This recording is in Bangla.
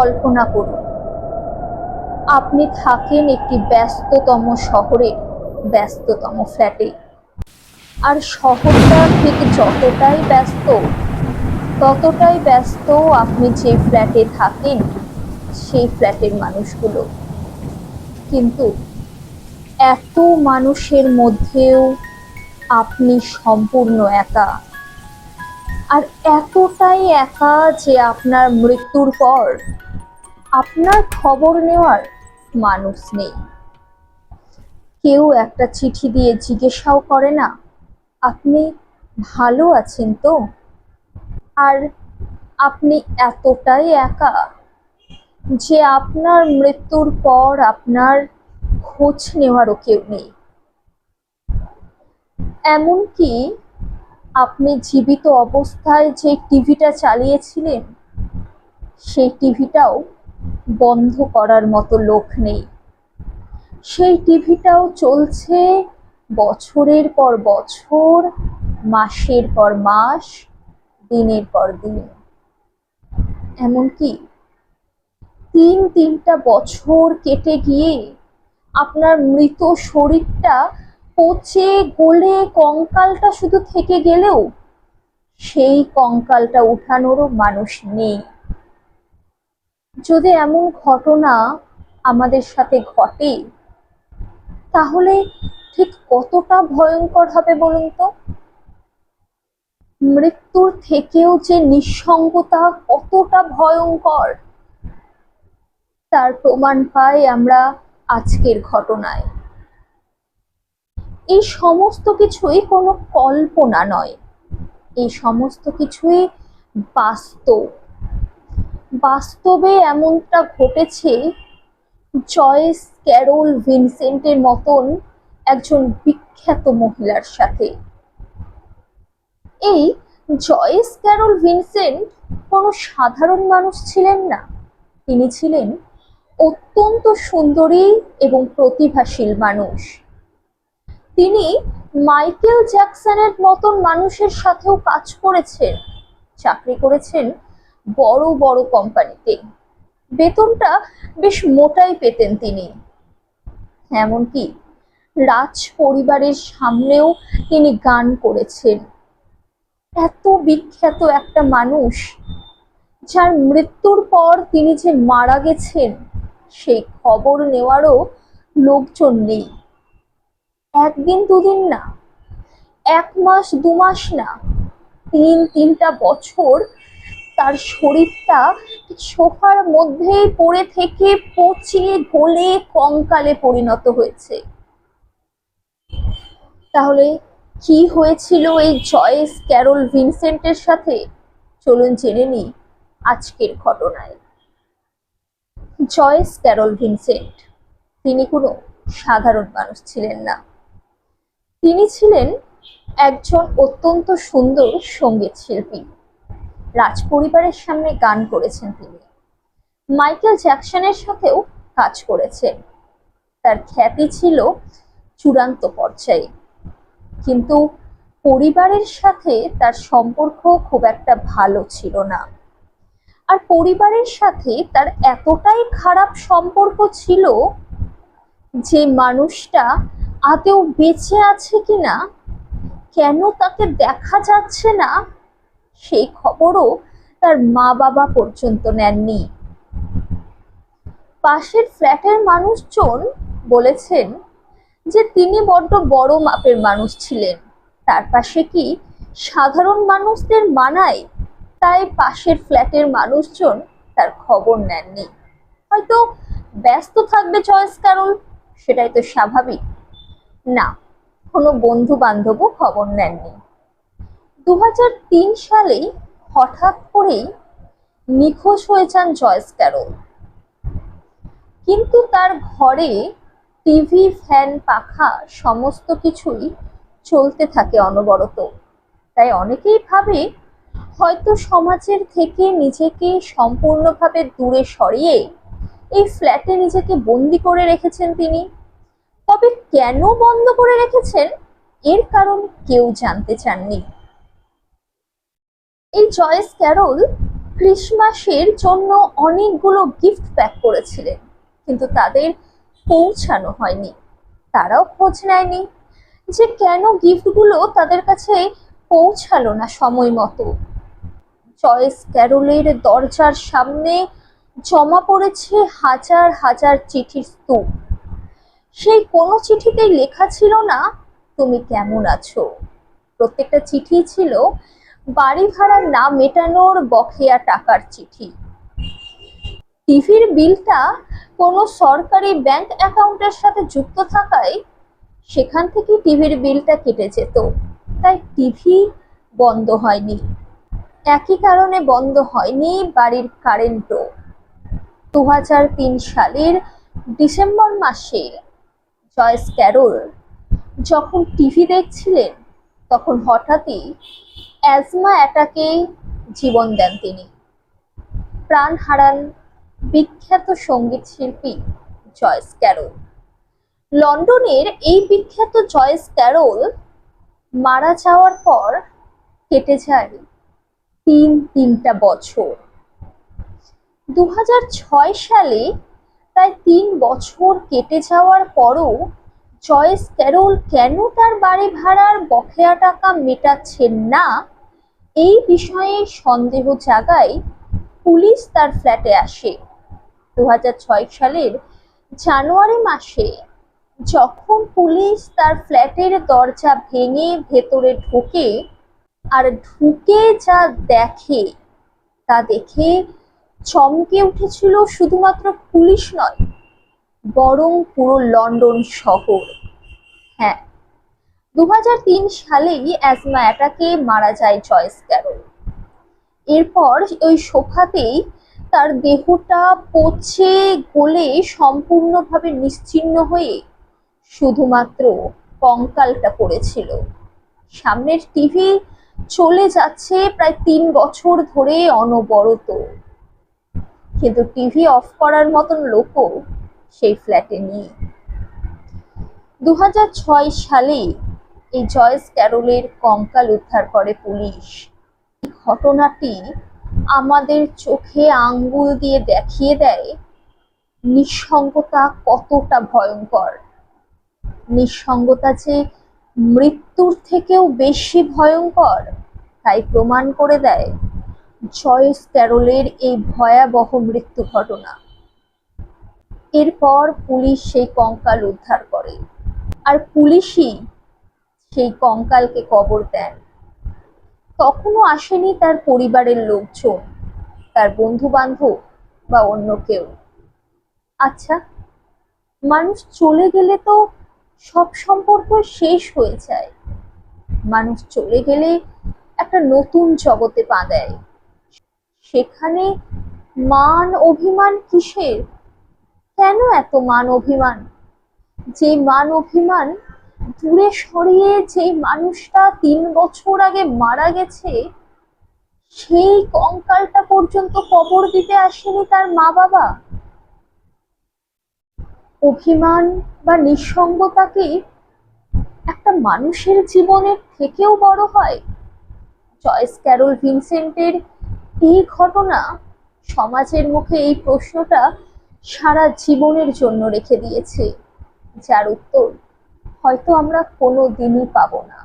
কল্পনা করুন। আপনি থাকেন একটি ব্যস্ততম শহরে, ব্যস্ততম ফ্ল্যাটে। আর শহরটা ঠিক যতটাই ব্যস্ত, ততটাই ব্যস্ত আপনি যে ফ্ল্যাটে থাকেন, সেই ফ্ল্যাটের মানুষগুলো। কিন্তু এত মানুষের মধ্যেও আপনি সম্পূর্ণ একা। আর এতটাই একা যে আপনার মৃত্যুর পর আপনার খবর নেওয়ার মানুষ নেই। কেউ একটা চিঠি দিয়ে জিজ্ঞাসাও করে না, আপনি ভালো আছেন তো? আর আপনি এতটাই একা যে আপনার মৃত্যুর পর আপনার খোঁজ নেওয়ারও কেউ নেই। এমনকি আপনি জীবিত অবস্থায় যে টিভিটা চালিয়েছিলেন, সেই টিভিটাও বন্ধ করার মতো লোক নেই। সেই টিভিটাও চলছে বছরের পর বছর, মাসের পর মাস, দিনের পর দিন। এমনকি তিন তিনটা বছর কেটে গিয়ে আপনার মৃত শরীরটা পচে গলে কঙ্কালটা শুধু থেকে গেলেও সেই কঙ্কালটা উঠানোরও মানুষ নেই। যদি এমন ঘটনা আমাদের সাথে ঘটে, তাহলে ঠিক কতটা ভয়ঙ্কর হবে বলুন তো? মৃত্যুর থেকেও যে নিঃসঙ্গতা কতটা ভয়ঙ্কর, তার প্রমাণ পাই আমরা আজকের ঘটনায়। এই সমস্ত কিছুই কোনো কল্পনা নয়। এই সমস্ত কিছুই বাস্তব। বাস্তবে এমনটা ঘটেছে, জয়েস ক্যারল ভিনসেন্টের মতন একজন বিখ্যাত মহিলার সাথে। এই জয়েস ক্যারল ভিনসেন্ট কোনো সাধারণ মানুষ ছিলেন না। তিনি ছিলেন অত্যন্ত সুন্দরী এবং প্রতিভাশীল মানুষ। তিনি মাইকেল জ্যাকসনের মতন মানুষের সাথেও কাজ করেছেন, চাকরি করেছেন বড় বড় কোম্পানিতে। বেতনটা বেশ মোটাই পেতেন তিনি। এমনকি রাজ পরিবারের সামনেও তিনি গান করেছেন। এত বিখ্যাত একটা মানুষ, যার মৃত্যুর পর তিনি যে মারা গেছেন, সেই খবর নেওয়ারও লোকজন নেই। একদিন দুদিন না, এক মাস, দু মাস না, তিন, তিনটা বছর তার শরীরটা সোফার মধ্যেই পড়ে থেকে পচিয়ে গলে কঙ্কালে পরিণত হয়েছে। তাহলে কি হয়েছিল এই জয়েস ক্যারল ভিনসেন্টের সাথে? চলুন জেনে নিই আজকের ঘটনায়। জয়েস ক্যারল ভিনসেন্ট, তিনি কোনো সাধারণ মানুষ ছিলেন না। তিনি ছিলেন একজন অত্যন্ত সুন্দর সংগীত শিল্পী রাজপরিবারের সামনে গান করেছেন তিনি। মাইকেল জ্যাকসনের সাথেও কাজ করেছেন তার খ্যাতি ছিল চূড়ান্ত পর্যায়ে। কিন্তু পরিবারের সাথে তার সম্পর্ক খুব একটা ভালো ছিল না। আর পরিবারের সাথে তার এতটাই খারাপ সম্পর্ক ছিল যে মানুষটা আদৌ বেঁচে আছে কিনা, কেন তাকে দেখা যাচ্ছে না সেই খবরও তার মা বাবা পর্যন্ত নেননি। পাশের ফ্ল্যাটের মানুষজন বলেছেন যে তিনি বড্ড বড় মাপের মানুষ ছিলেন। তার পাশে কি সাধারণ মানুষদের মানায়? তাই পাশের ফ্ল্যাটের মানুষজন তার খবর নেননি। হয়তো ব্যস্ত থাকবে চয়েস ক্যারল সেটাই তো স্বাভাবিক। না, কোনো বন্ধু বান্ধবও খবর নেননি। দু সালেই হঠাৎ করেই নিখোঁজ হয়ে যান জয়েস ক্যারল। কিন্তু তার ঘরে টিভি, ফ্যান, পাখা সমস্ত কিছুই চলতে থাকে অনবরত। তাই অনেকেই ভাবে হয়তো সমাজের থেকে নিজেকে সম্পূর্ণভাবে দূরে সরিয়ে এই ফ্ল্যাটে নিজেকে বন্দি করে রেখেছেন তিনি। তবে কেন বন্ধ করে রেখেছেন? এর কারণ কেউ জানতে চাননি। এই জয়েস ক্যারল ক্রিসমাসের জন্য অনেকগুলো গিফট প্যাক করেছিলেন, কিন্তু তাদের পৌঁছানো হয়নি। তারাও খোঁজ নেয়নি যে কেন গিফটগুলো তাদের কাছে পৌঁছালো না সময় মতো। জয়েস ক্যারোলের দরজার সামনে জমা পড়েছে হাজার হাজার চিঠির স্তূপ। সেই কোনো চিঠিতেই লেখা ছিল না, তুমি কেমন আছো? প্রত্যেকটা চিঠি ছিল বাড়ি ভাড়া না মেটানোর বকেয়া টাকার চিঠি। টিভির বিলটা কোনো সরকারি ব্যাংক অ্যাকাউন্টের সাথে যুক্ত থাকায় সেখান থেকে টিভির বিলটা কেটে যেত। তাই টিভি বন্ধ হয়নি। একই কারণে বন্ধ হয়নি বাড়ির কারেন্টও। দু হাজার তিন সালের ডিসেম্বর মাসে জয়েস ক্যারল যখন টিভি দেখছিলেন, তখন হঠাৎই অ্যাজমা অ্যাটাকে জীবন দেন তিনি। প্রাণ হারান বিখ্যাত সংগীত শিল্পী জয়েস ক্যারল। লন্ডনের এই বিখ্যাত জয়েস ক্যারল মারা যাওয়ার পর কেটে যায় তিন তিনটা বছর। দু সালে প্রায় তিন বছর কেটে যাওয়ার পরও জয়েস ক্যারোল কেন তার বাড়ি ভাড়ার বকেয়া টাকা মেটাচ্ছেন না? এই বিষয়ে সন্দেহ জাগায় পুলিশ তার ফ্ল্যাটে আসে। দু সালের জানুয়ারি মাসে যখন পুলিশ তার ফ্ল্যাটের দরজা ভেঙে ভেতরে ঢোকে আর ঢুকে যা দেখে, তা দেখে চমকে উঠেছিল শুধুমাত্র পুলিশ নয় বরং পুরো লন্ডন শহর। হ্যাঁ দু সালেই অ্যাজমা অ্যাটাকে মারা যায় জয়েস ক্যারল। এরপর ওই সোফাতেই তার দেহটা পচে গলে সম্পূর্ণভাবে নিশ্চিহ্ন হয়ে শুধুমাত্র কঙ্কালটা পড়েছিল। সামনের টিভি চলে যাচ্ছে প্রায় তিন বছর ধরে অনবরত। কিন্তু টিভি অফ করার মতন লোকও সেই ফ্ল্যাটে নেই দু সালে এই জয়েস ক্যারোলের কঙ্কাল উদ্ধার করে পুলিশ। ঘটনাটি আমাদের চোখে আঙ্গুল দিয়ে দেখিয়ে দেয় নিঃসঙ্গতা কতটা ভয়ঙ্কর। নিঃসঙ্গতা যে মৃত্যুর থেকেও বেশি ভয়ঙ্কর, তাই প্রমাণ করে দেয় জয়েস ক্যারোলের এই ভয়াবহ মৃত্যু ঘটনা। এরপর পুলিশ সেই কঙ্কাল উদ্ধার করে। আর পুলিশই সেই কঙ্কালকে কবর দেন। তখনও আসেনি তার পরিবারের লোকজন, তার বন্ধু বান্ধব বা অন্য কেউ। আচ্ছা মানুষ চলে গেলে তো সব সম্পর্ক শেষ হয়ে যায়। মানুষ চলে গেলে একটা নতুন জগতে পা দেয়। সেখানে মান অভিমান কিসের? কেন এত মান অভিমান? যে মান অভিমান দূরে সরিয়ে যে মানুষটা তিন বছর আগে মারা গেছে, সেই কঙ্কালটা পর্যন্ত কবর দিতে আসেনি তার মা বাবা অভিমান বা নিঃসঙ্গতা কি একটা মানুষের জীবনের থেকেও বড় হয়। জয়েস ক্যারল ভিনসেন্টের এই ঘটনা সমাজের মুখে এই প্রশ্নটা সারা জীবনের জন্য রেখে দিয়েছে। যার উত্তর হয়তো আমরা কোনো দিনই পাবো না।